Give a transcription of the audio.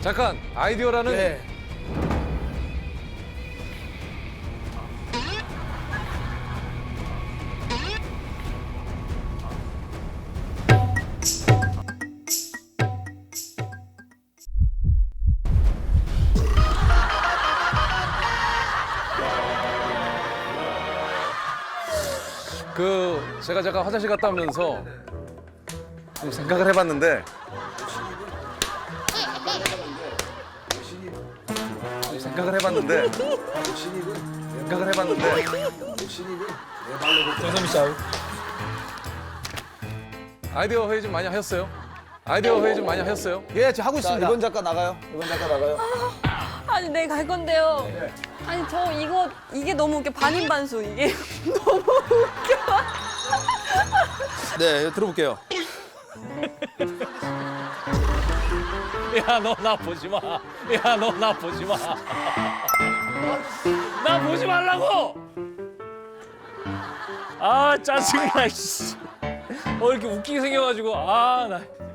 잠깐 아이디어라는 네. 그 제가 잠깐 화장실 갔다 오면서 좀 생각을 해봤는데 생각을 해봤는데 생각을 해봤는데 정선미 씨. 아이디어 회의 좀 많이 하셨어요? 아이디어 회의 좀 많이 하셨어요? 예, 지금 하고 자, 있습니다. 이번 작가 나가요. 이번 작가 나가요. 아니 네 갈 건데요. 아니 저 이거 이게 너무 웃겨 반인반수 이게 너무 웃겨. 네, 들어볼게요. 야, 너 나 보지 마. 야, 너 나 보지 마. 나 보지 말라고! 아, 짜증나, 씨. 어, 이렇게 웃기게 생겨가지고, 아, 나.